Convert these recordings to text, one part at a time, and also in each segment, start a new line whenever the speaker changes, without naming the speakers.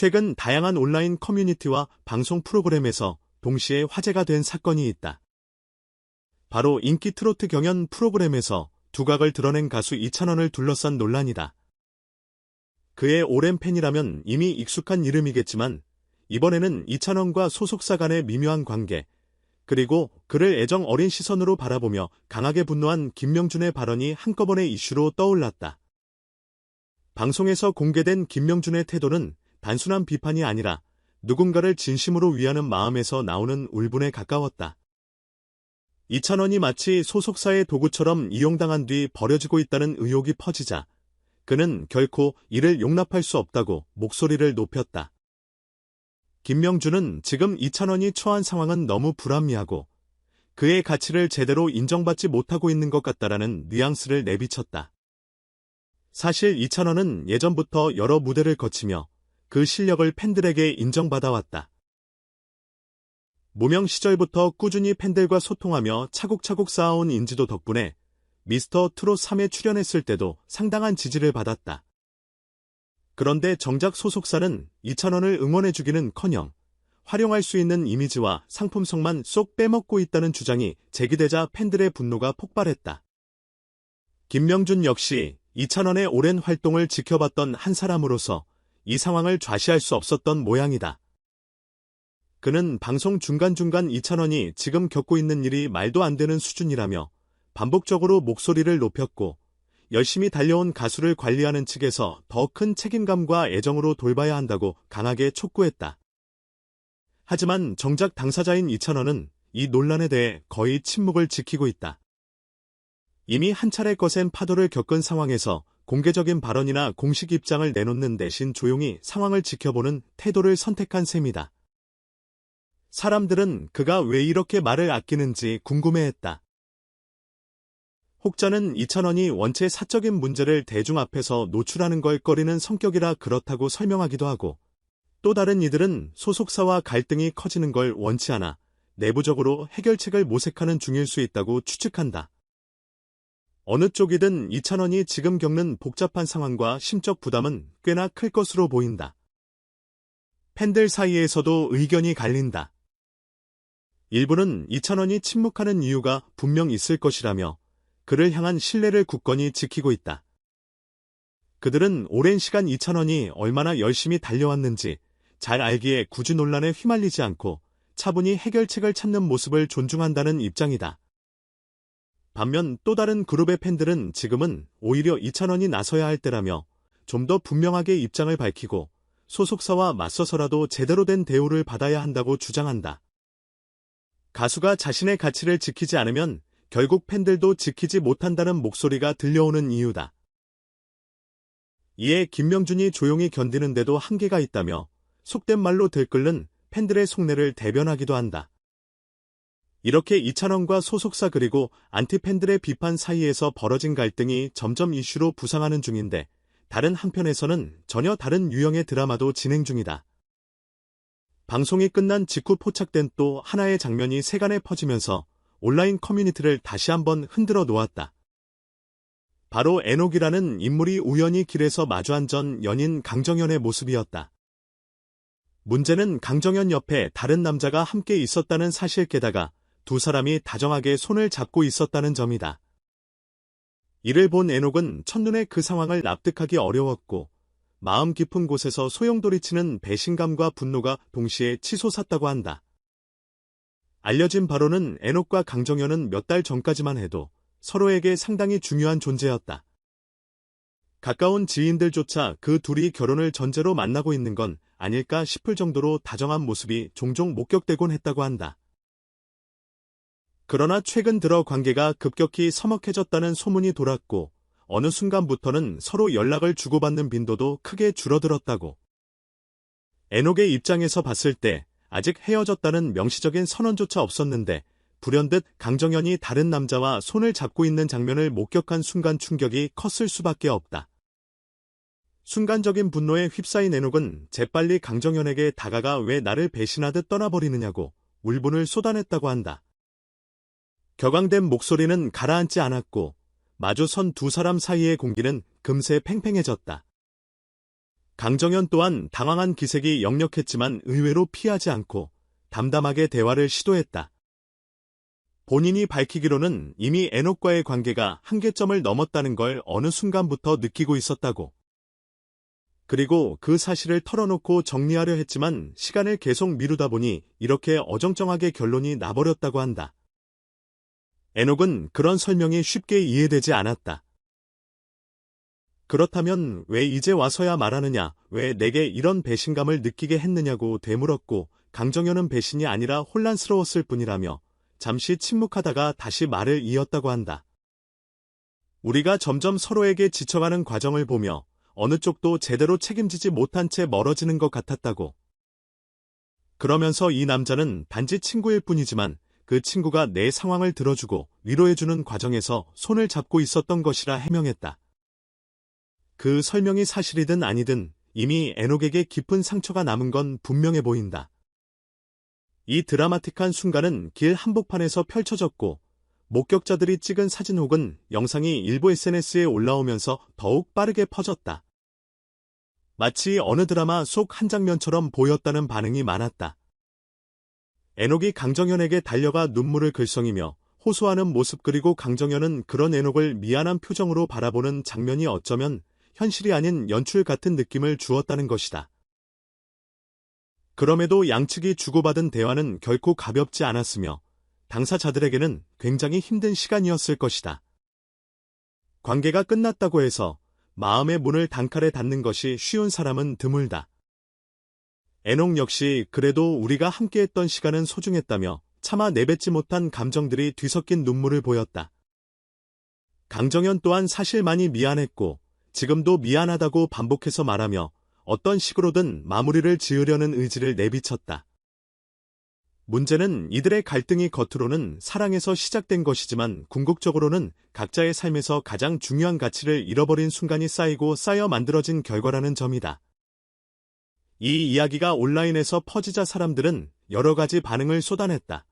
최근 다양한 온라인 커뮤니티와 방송 프로그램에서 동시에 화제가 된 사건이 있다. 바로 인기 트로트 경연 프로그램에서 두각을 드러낸 가수 이찬원을 둘러싼 논란이다. 그의 오랜 팬이라면 이미 익숙한 이름이겠지만 이번에는 이찬원과 소속사 간의 미묘한 관계, 그리고 그를 애정 어린 시선으로 바라보며 강하게 분노한 김명준의 발언이 한꺼번에 이슈로 떠올랐다. 방송에서 공개된 김명준의 태도는 단순한 비판이 아니라 누군가를 진심으로 위하는 마음에서 나오는 울분에 가까웠다. 이찬원이 마치 소속사의 도구처럼 이용당한 뒤 버려지고 있다는 의혹이 퍼지자 그는 결코 이를 용납할 수 없다고 목소리를 높였다. 김명준은 지금 이찬원이 처한 상황은 너무 불합리하고 그의 가치를 제대로 인정받지 못하고 있는 것 같다라는 뉘앙스를 내비쳤다. 사실 이찬원은 예전부터 여러 무대를 거치며 그 실력을 팬들에게 인정받아왔다. 무명 시절부터 꾸준히 팬들과 소통하며 차곡차곡 쌓아온 인지도 덕분에 미스터 트롯 3에 출연했을 때도 상당한 지지를 받았다. 그런데 정작 소속사는 2천원을 응원해주기는 커녕 활용할 수 있는 이미지와 상품성만 쏙 빼먹고 있다는 주장이 제기되자 팬들의 분노가 폭발했다. 김명준 역시 2천원의 오랜 활동을 지켜봤던 한 사람으로서 이 상황을 좌시할 수 없었던 모양이다. 그는 방송 중간중간 이찬원이 지금 겪고 있는 일이 말도 안 되는 수준이라며 반복적으로 목소리를 높였고 열심히 달려온 가수를 관리하는 측에서 더 큰 책임감과 애정으로 돌봐야 한다고 강하게 촉구했다. 하지만 정작 당사자인 이찬원은 이 논란에 대해 거의 침묵을 지키고 있다. 이미 한 차례 거센 파도를 겪은 상황에서 공개적인 발언이나 공식 입장을 내놓는 대신 조용히 상황을 지켜보는 태도를 선택한 셈이다. 사람들은 그가 왜 이렇게 말을 아끼는지 궁금해했다. 혹자는 이찬원이 원체 사적인 문제를 대중 앞에서 노출하는 걸 꺼리는 성격이라 그렇다고 설명하기도 하고, 또 다른 이들은 소속사와 갈등이 커지는 걸 원치 않아 내부적으로 해결책을 모색하는 중일 수 있다고 추측한다. 어느 쪽이든 이찬원이 지금 겪는 복잡한 상황과 심적 부담은 꽤나 클 것으로 보인다. 팬들 사이에서도 의견이 갈린다. 일부는 이찬원이 침묵하는 이유가 분명 있을 것이라며 그를 향한 신뢰를 굳건히 지키고 있다. 그들은 오랜 시간 이찬원이 얼마나 열심히 달려왔는지 잘 알기에 굳이 논란에 휘말리지 않고 차분히 해결책을 찾는 모습을 존중한다는 입장이다. 반면 또 다른 그룹의 팬들은 지금은 오히려 이찬원이 나서야 할 때라며 좀 더 분명하게 입장을 밝히고 소속사와 맞서서라도 제대로 된 대우를 받아야 한다고 주장한다. 가수가 자신의 가치를 지키지 않으면 결국 팬들도 지키지 못한다는 목소리가 들려오는 이유다. 이에 김명준이 조용히 견디는데도 한계가 있다며 속된 말로 들끓는 팬들의 속내를 대변하기도 한다. 이렇게 이찬원과 소속사 그리고 안티팬들의 비판 사이에서 벌어진 갈등이 점점 이슈로 부상하는 중인데 다른 한편에서는 전혀 다른 유형의 드라마도 진행 중이다. 방송이 끝난 직후 포착된 또 하나의 장면이 세간에 퍼지면서 온라인 커뮤니티를 다시 한번 흔들어 놓았다. 바로 에녹이라는 인물이 우연히 길에서 마주 앉은 연인 강정현의 모습이었다. 문제는 강정현 옆에 다른 남자가 함께 있었다는 사실 게다가 두 사람이 다정하게 손을 잡고 있었다는 점이다. 이를 본 에녹은 첫눈에 그 상황을 납득하기 어려웠고 마음 깊은 곳에서 소용돌이치는 배신감과 분노가 동시에 치솟았다고 한다. 알려진 바로는 에녹과 강정현은 몇 달 전까지만 해도 서로에게 상당히 중요한 존재였다. 가까운 지인들조차 그 둘이 결혼을 전제로 만나고 있는 건 아닐까 싶을 정도로 다정한 모습이 종종 목격되곤 했다고 한다. 그러나 최근 들어 관계가 급격히 서먹해졌다는 소문이 돌았고 어느 순간부터는 서로 연락을 주고받는 빈도도 크게 줄어들었다고. 에녹의 입장에서 봤을 때 아직 헤어졌다는 명시적인 선언조차 없었는데 불현듯 강정현이 다른 남자와 손을 잡고 있는 장면을 목격한 순간 충격이 컸을 수밖에 없다. 순간적인 분노에 휩싸인 에녹은 재빨리 강정현에게 다가가 왜 나를 배신하듯 떠나버리느냐고 울분을 쏟아냈다고 한다. 격앙된 목소리는 가라앉지 않았고 마주 선 두 사람 사이의 공기는 금세 팽팽해졌다. 강정현 또한 당황한 기색이 역력했지만 의외로 피하지 않고 담담하게 대화를 시도했다. 본인이 밝히기로는 이미 에녹과의 관계가 한계점을 넘었다는 걸 어느 순간부터 느끼고 있었다고. 그리고 그 사실을 털어놓고 정리하려 했지만 시간을 계속 미루다 보니 이렇게 어정쩡하게 결론이 나버렸다고 한다. 에녹은 그런 설명이 쉽게 이해되지 않았다. 그렇다면 왜 이제 와서야 말하느냐, 왜 내게 이런 배신감을 느끼게 했느냐고 되물었고, 강정현은 배신이 아니라 혼란스러웠을 뿐이라며, 잠시 침묵하다가 다시 말을 이었다고 한다. 우리가 점점 서로에게 지쳐가는 과정을 보며, 어느 쪽도 제대로 책임지지 못한 채 멀어지는 것 같았다고. 그러면서 이 남자는 단지 친구일 뿐이지만, 그 친구가 내 상황을 들어주고 위로해주는 과정에서 손을 잡고 있었던 것이라 해명했다. 그 설명이 사실이든 아니든 이미 에녹에게 깊은 상처가 남은 건 분명해 보인다. 이 드라마틱한 순간은 길 한복판에서 펼쳐졌고 목격자들이 찍은 사진 혹은 영상이 일부 SNS에 올라오면서 더욱 빠르게 퍼졌다. 마치 어느 드라마 속 한 장면처럼 보였다는 반응이 많았다. 에녹이 강정현에게 달려가 눈물을 글썽이며 호소하는 모습 그리고 강정현은 그런 에녹을 미안한 표정으로 바라보는 장면이 어쩌면 현실이 아닌 연출 같은 느낌을 주었다는 것이다. 그럼에도 양측이 주고받은 대화는 결코 가볍지 않았으며 당사자들에게는 굉장히 힘든 시간이었을 것이다. 관계가 끝났다고 해서 마음의 문을 단칼에 닫는 것이 쉬운 사람은 드물다. 애녹 역시 그래도 우리가 함께했던 시간은 소중했다며 차마 내뱉지 못한 감정들이 뒤섞인 눈물을 보였다. 강정현 또한 사실 많이 미안했고 지금도 미안하다고 반복해서 말하며 어떤 식으로든 마무리를 지으려는 의지를 내비쳤다. 문제는 이들의 갈등이 겉으로는 사랑에서 시작된 것이지만 궁극적으로는 각자의 삶에서 가장 중요한 가치를 잃어버린 순간이 쌓이고 쌓여 만들어진 결과라는 점이다. 이 이야기가 온라인에서 퍼지자 사람들은 여러 가지 반응을 쏟아냈다.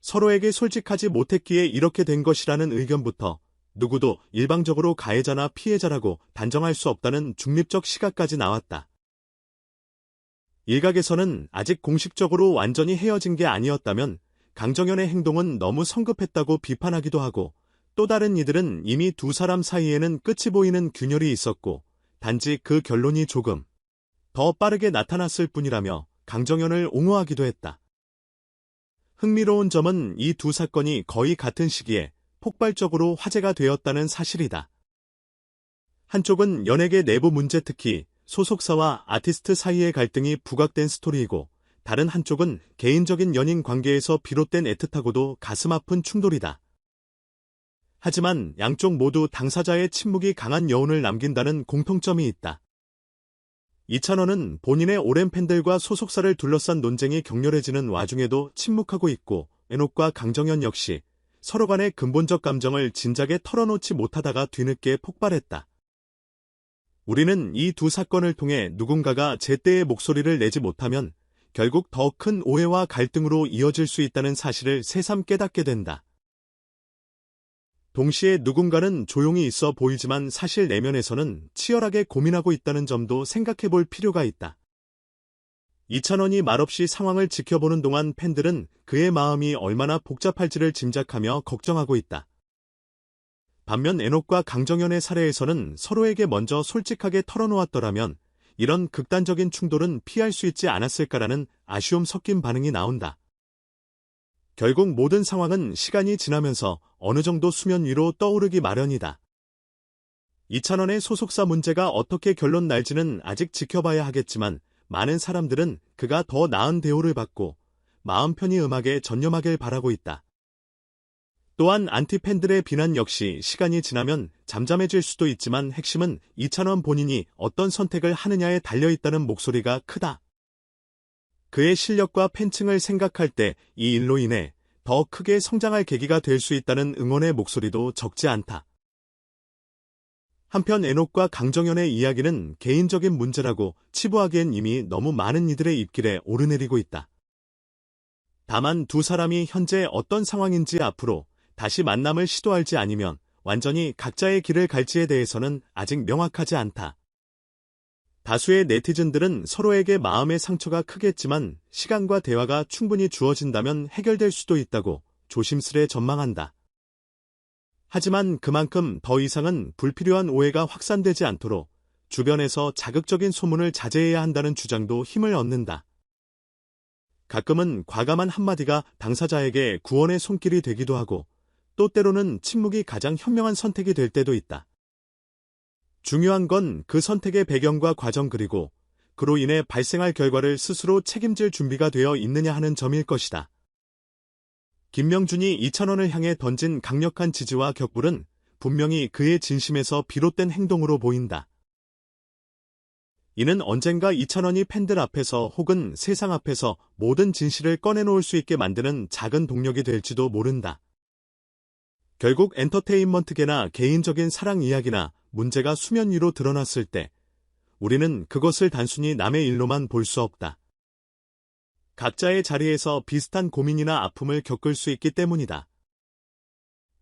서로에게 솔직하지 못했기에 이렇게 된 것이라는 의견부터 누구도 일방적으로 가해자나 피해자라고 단정할 수 없다는 중립적 시각까지 나왔다. 일각에서는 아직 공식적으로 완전히 헤어진 게 아니었다면 강정현의 행동은 너무 성급했다고 비판하기도 하고 또 다른 이들은 이미 두 사람 사이에는 끝이 보이는 균열이 있었고 단지 그 결론이 조금 더 빠르게 나타났을 뿐이라며 강정현을 옹호하기도 했다. 흥미로운 점은 이 두 사건이 거의 같은 시기에 폭발적으로 화제가 되었다는 사실이다. 한쪽은 연예계 내부 문제 특히 소속사와 아티스트 사이의 갈등이 부각된 스토리이고 다른 한쪽은 개인적인 연인 관계에서 비롯된 애틋하고도 가슴 아픈 충돌이다. 하지만 양쪽 모두 당사자의 침묵이 강한 여운을 남긴다는 공통점이 있다. 이찬원은 본인의 오랜 팬들과 소속사를 둘러싼 논쟁이 격렬해지는 와중에도 침묵하고 있고 에녹과 강정현 역시 서로 간의 근본적 감정을 진작에 털어놓지 못하다가 뒤늦게 폭발했다. 우리는 이 두 사건을 통해 누군가가 제때의 목소리를 내지 못하면 결국 더 큰 오해와 갈등으로 이어질 수 있다는 사실을 새삼 깨닫게 된다. 동시에 누군가는 조용히 있어 보이지만 사실 내면에서는 치열하게 고민하고 있다는 점도 생각해 볼 필요가 있다. 이찬원이 말없이 상황을 지켜보는 동안 팬들은 그의 마음이 얼마나 복잡할지를 짐작하며 걱정하고 있다. 반면 에녹과 강정현의 사례에서는 서로에게 먼저 솔직하게 털어놓았더라면 이런 극단적인 충돌은 피할 수 있지 않았을까라는 아쉬움 섞인 반응이 나온다. 결국 모든 상황은 시간이 지나면서 어느 정도 수면 위로 떠오르기 마련이다. 이찬원의 소속사 문제가 어떻게 결론 날지는 아직 지켜봐야 하겠지만 많은 사람들은 그가 더 나은 대우를 받고 마음 편히 음악에 전념하길 바라고 있다. 또한 안티팬들의 비난 역시 시간이 지나면 잠잠해질 수도 있지만 핵심은 이찬원 본인이 어떤 선택을 하느냐에 달려있다는 목소리가 크다. 그의 실력과 팬층을 생각할 때 이 일로 인해 더 크게 성장할 계기가 될 수 있다는 응원의 목소리도 적지 않다. 한편 에녹과 강정현의 이야기는 개인적인 문제라고 치부하기엔 이미 너무 많은 이들의 입길에 오르내리고 있다. 다만 두 사람이 현재 어떤 상황인지 앞으로 다시 만남을 시도할지 아니면 완전히 각자의 길을 갈지에 대해서는 아직 명확하지 않다. 다수의 네티즌들은 서로에게 마음의 상처가 크겠지만 시간과 대화가 충분히 주어진다면 해결될 수도 있다고 조심스레 전망한다. 하지만 그만큼 더 이상은 불필요한 오해가 확산되지 않도록 주변에서 자극적인 소문을 자제해야 한다는 주장도 힘을 얻는다. 가끔은 과감한 한마디가 당사자에게 구원의 손길이 되기도 하고 또 때로는 침묵이 가장 현명한 선택이 될 때도 있다. 중요한 건 그 선택의 배경과 과정 그리고 그로 인해 발생할 결과를 스스로 책임질 준비가 되어 있느냐 하는 점일 것이다. 김명준이 이찬원을 향해 던진 강력한 지지와 격불은 분명히 그의 진심에서 비롯된 행동으로 보인다. 이는 언젠가 이찬원이 팬들 앞에서 혹은 세상 앞에서 모든 진실을 꺼내놓을 수 있게 만드는 작은 동력이 될지도 모른다. 결국 엔터테인먼트계나 개인적인 사랑 이야기나 문제가 수면 위로 드러났을 때 우리는 그것을 단순히 남의 일로만 볼 수 없다. 각자의 자리에서 비슷한 고민이나 아픔을 겪을 수 있기 때문이다.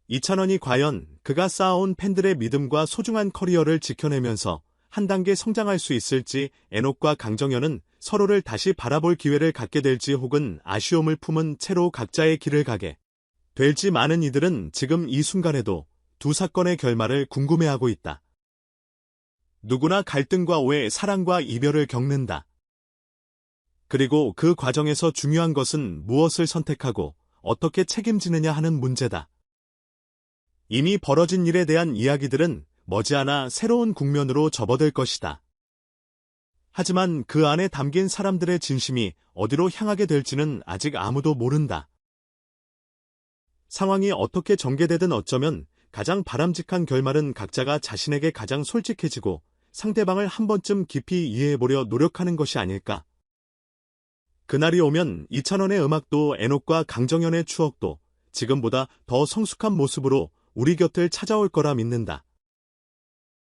이찬원이 과연 그가 쌓아온 팬들의 믿음과 소중한 커리어를 지켜내면서 한 단계 성장할 수 있을지 애녹과 강정현은 서로를 다시 바라볼 기회를 갖게 될지 혹은 아쉬움을 품은 채로 각자의 길을 가게 될지 많은 이들은 지금 이 순간에도 두 사건의 결말을 궁금해하고 있다. 누구나 갈등과 오해, 사랑과 이별을 겪는다. 그리고 그 과정에서 중요한 것은 무엇을 선택하고 어떻게 책임지느냐 하는 문제다. 이미 벌어진 일에 대한 이야기들은 머지않아 새로운 국면으로 접어들 것이다. 하지만 그 안에 담긴 사람들의 진심이 어디로 향하게 될지는 아직 아무도 모른다. 상황이 어떻게 전개되든 어쩌면 가장 바람직한 결말은 각자가 자신에게 가장 솔직해지고 상대방을 한 번쯤 깊이 이해해보려 노력하는 것이 아닐까. 그날이 오면 이찬원의 음악도 애녹과 강정현의 추억도 지금보다 더 성숙한 모습으로 우리 곁을 찾아올 거라 믿는다.